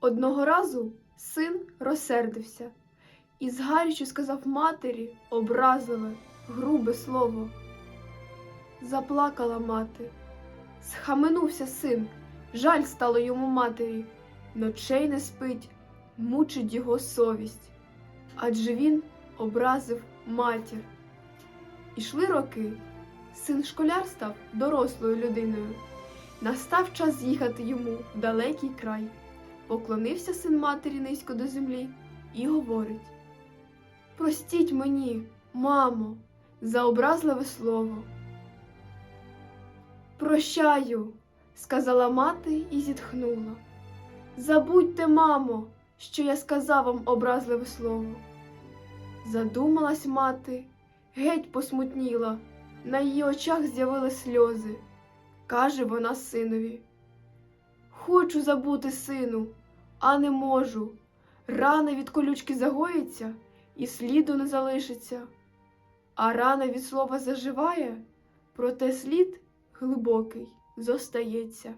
Одного разу син розсердився і згарячи сказав матері образливе, грубе слово. Заплакала мати. Схаменувся син, жаль стало йому матері, ночей не спить, мучить його совість, адже він образив матір. Ішли роки. Син школяр став дорослою людиною. Настав час їхати йому в далекий край. Поклонився син матері низько до землі і говорить: Простіть мені, мамо, за образливе слово. Прощаю, сказала мати і зітхнула. Забудьте, мамо, що я сказав вам образливе слово. Задумалась мати, геть посмутніла, на її очах з'явились сльози. Каже вона синові. Хочу забути сину, а не можу. Рана від колючки загоїться і сліду не залишиться. А рана від слова заживає, проте слід глибокий зостається.